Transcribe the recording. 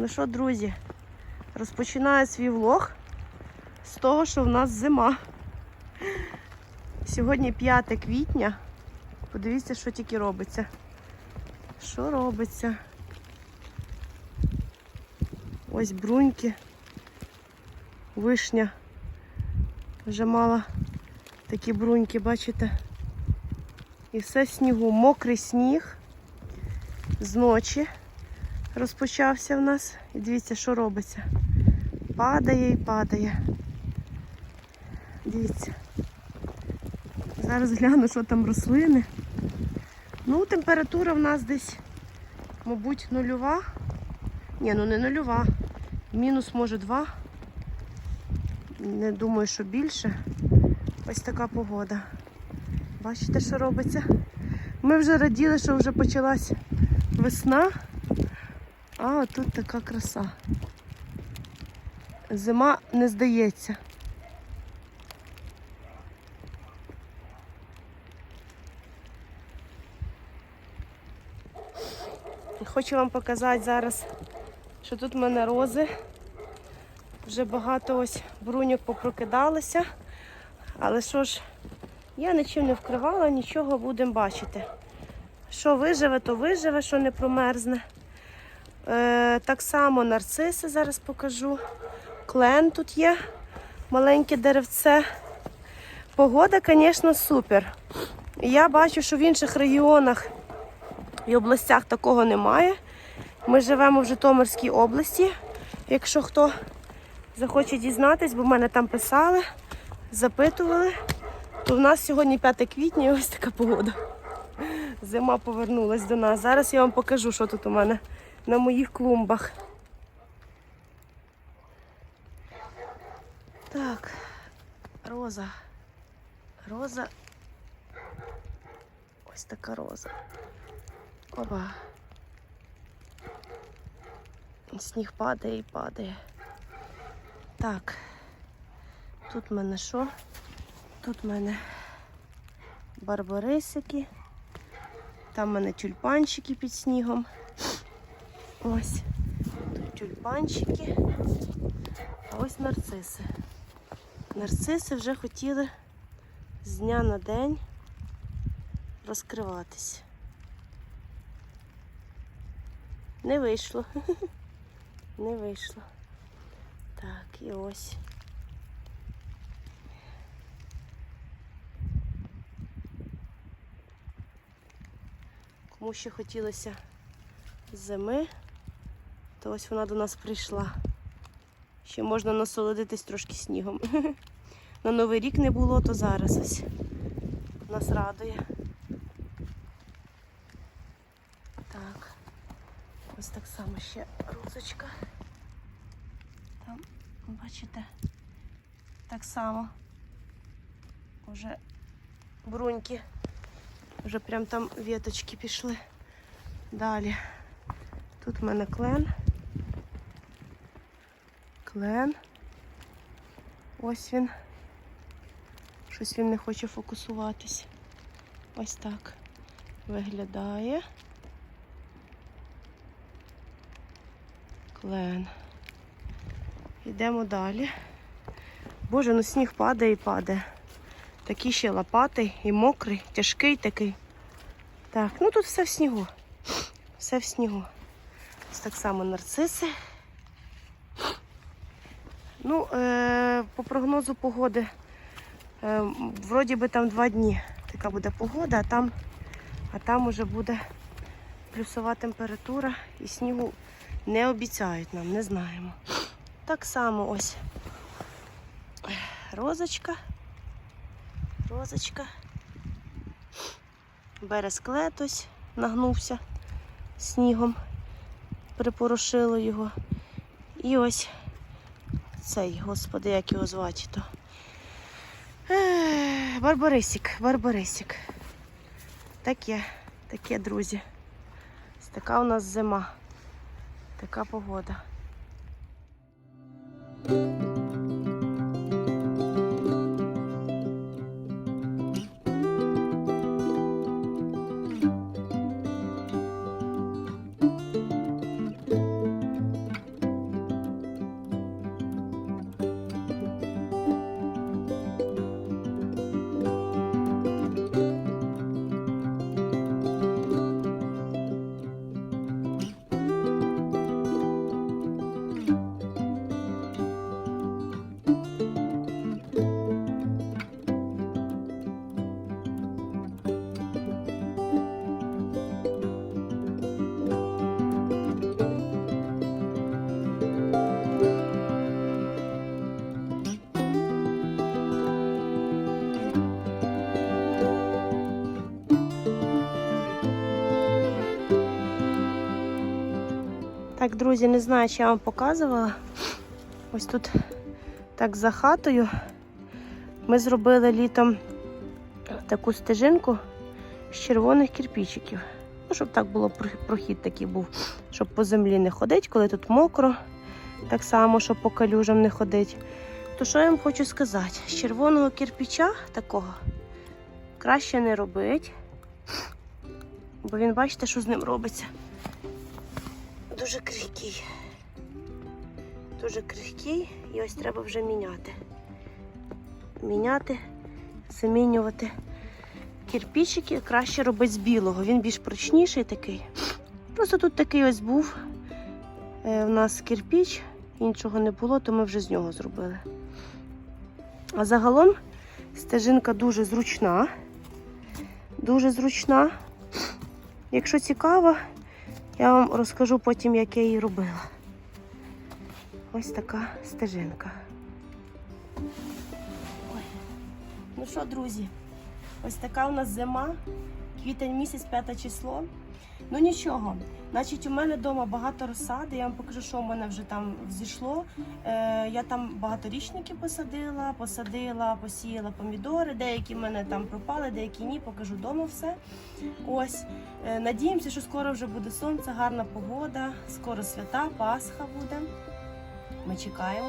Ну що, друзі, розпочинаю свій влог з того, що в нас зима. Сьогодні 5 квітня. Подивіться, що тільки робиться. Що робиться? Ось бруньки, вишня. Вже мала такі бруньки, бачите? І все снігу. Мокрий сніг з ночі розпочався в нас. І дивіться, що робиться. Падає і падає. Дивіться. Зараз гляну, що там рослини. Ну, температура в нас десь, мабуть, нульова. Ні, ну не нульова. Мінус може два. Не думаю, що більше. Ось така погода. Бачите, що робиться? Ми вже раділи, що вже почалась весна, а тут така краса. Зима не здається. Хочу вам показати зараз, що тут в мене рози. Вже багато ось бруньок попрокидалося. Але що ж, я нічим не вкривала, нічого будемо бачити. Що виживе, то виживе, що не промерзне. Е, так само нарциси зараз покажу. Клен тут є, маленьке деревце. Погода, звісно, супер. Я бачу, що в інших регіонах і областях такого немає. Ми живемо в Житомирській області. Якщо хто захоче дізнатись, бо в мене там писали, запитували, то в нас сьогодні 5 квітня і ось така погода. Зима повернулась до нас. Зараз я вам покажу, що тут у мене на моїх клумбах. Так, роза. Роза. Ось така роза. Опа. Сніг падає і падає. Так. Тут в мене що? Тут в мене барбарисики. Там в мене тюльпанчики під снігом. Ось. Тут тюльпанчики. А ось нарциси. Нарциси вже хотіли з дня на день розкриватись. Не вийшло. Не вийшло. Так, і ось. Кому ще хотілося зими, то ось вона до нас прийшла. Ще можна насолодитись трошки снігом. На Новий рік не було, то зараз ось нас радує. Так, ось так само ще розочка. Там, бачите, так само вже бруньки. Вже прям там віточки пішли. Далі. Тут в мене клен. Клен. Ось він. Щось він не хоче фокусуватись. Ось так виглядає. Клен. Йдемо далі. Боже, ну сніг падає і падає. Такий ще лопатий і мокрий, тяжкий такий. Так, ну тут все в снігу. Все в снігу. Ось так само нарциси. Ну, е, по прогнозу погоди, е, вроді би там два дні така буде погода, а там, а там уже буде плюсова температура і снігу не обіцяють нам, не знаємо. Так само ось розочка. Розочка. Бересклет ось нагнувся снігом, припорошило його. І ось цей, господи, як його звати то. Барбарисік, Барбарисик. Таке, таке, друзі. Така у нас зима, така погода. Так, друзі, не знаю, чи я вам показувала. Ось тут так за хатою ми зробили літом таку стежинку з червоних кирпичиків. Ну, щоб так було прохід такий був, щоб по землі не ходить, коли тут мокро. Так само, щоб по калюжам не ходить. То що я вам хочу сказати? З червоного кирпича такого краще не робить. Бо він, бачите, що з ним робиться. Дуже крихкий. Дуже крихкий і ось треба вже міняти. Міняти, замінювати кирпичики краще робити з білого. Він більш прочніший такий. Просто тут такий ось був. Е, у нас кирпіч, іншого не було, то ми вже з нього зробили. А загалом стежинка дуже зручна. Дуже зручна. Якщо цікаво, я вам розкажу потім, як я її робила. Ось така стежинка. Ой. Ну що, друзі, ось така у нас зима, квітень місяць, п'яте число. Ну нічого, значить, у мене вдома багато розсади. Я вам покажу, що у мене вже там взійшло. Е, я там багаторічники посадила, посадила, посіяла помідори. Деякі в мене там пропали, деякі ні. Покажу вдома все. Ось. Е, надіємося, що скоро вже буде сонце, гарна погода, скоро свята, Пасха буде. Ми чекаємо.